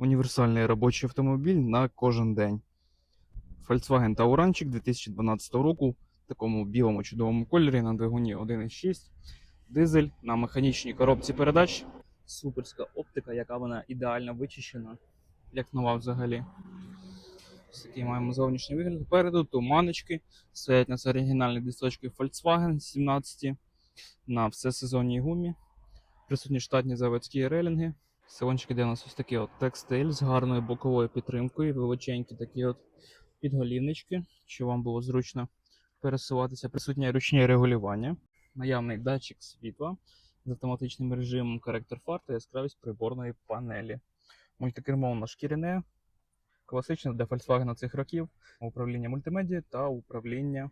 Універсальний робочий автомобіль на кожен день. Volkswagen Tauranчик 2012 року в такому білому чудовому кольорі на двигуні 1.6. Дизель на механічній коробці передач. Суперська оптика, яка вона ідеально вичищена, як нова взагалі. Ось такий маємо зовнішній вигляд. Попереду туманочки. Стоять у нас оригінальні дисточки Volkswagen 17 на всесезонній гумі. Присутні штатні заводські релінги. Салончики, де у нас ось такий от текстиль з гарною боковою підтримкою, величенькі такі от підголівнички, щоб вам було зручно пересуватися. Присутнє ручне регулювання, наявний датчик світла з автоматичним режимом, коректор фар та яскравість приборної панелі. Мультикермо у шкіряне, класичне для Volkswagen цих років, управління мультимедіа та управління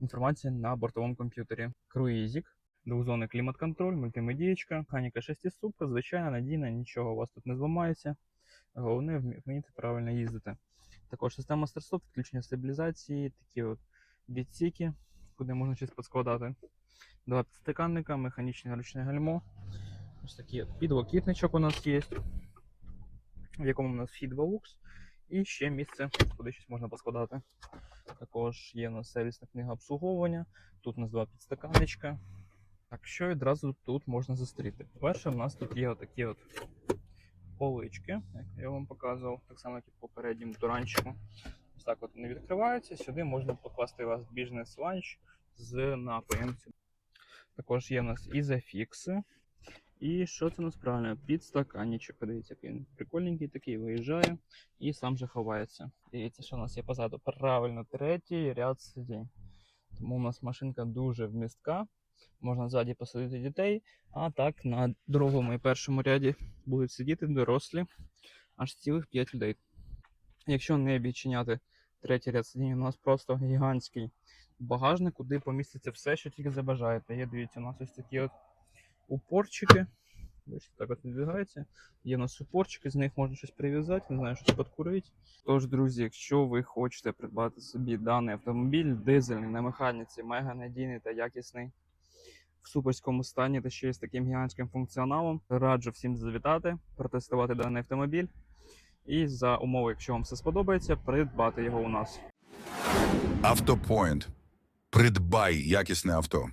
інформацією на бортовому комп'ютері. Круїзік, двохзонний клімат-контроль, мультимедієчка, механіка шестиступка, звичайна, надійна, нічого у вас тут не зламається. Головне вміти правильно їздити. Також система старт-стоп, підключення стабілізації, такі от відсіки, куди можна щось підскладати. Два підстаканника, механічне ручне гальмо. Ось такий от підлокітничок у нас є, в якому у нас вхід в AUX. І ще місце, куди щось можна поскладати. Також є у нас сервісна книга обслуговування. Тут у нас два підстаканничка. Так, що відразу тут можна зустріти? Перше, у нас тут є отакі от полички, як я вам показував, так само, як і в попередньому туранчику. Ось так от вони відкриваються. Сюди можна покласти у вас бізнес-ланч з напоєм. Також є у нас ізофікси. І що це у нас правильно? Підстаканничок. Подивіться, який він прикольненький такий, виїжджає і сам же ховається. Дивіться, що у нас є позаду. Правильно, третій ряд сидінь. Тому у нас машинка дуже вмістка. Можна ззаді посадити дітей, а так на другому і першому ряді будуть сидіти дорослі аж цілих 5 людей. Якщо не відчиняти третій ряд сидінь, у нас просто гігантський багажник, куди поміститься все, що тільки забажаєте. Є, дивіться, у нас ось такі от упорчики. Бачите, так от відбігається. Є у нас упорчики, з них можна щось прив'язати, не знаю, щось підкурити. Тож, друзі, якщо ви хочете придбати собі даний автомобіль, дизельний на механіці, мега надійний та якісний в суперському стані та ще з таким гігантським функціоналом, раджу всім завітати, протестувати даний автомобіль. І за умови, якщо вам все сподобається, придбати його у нас. Автопоінт. Придбай якісне авто.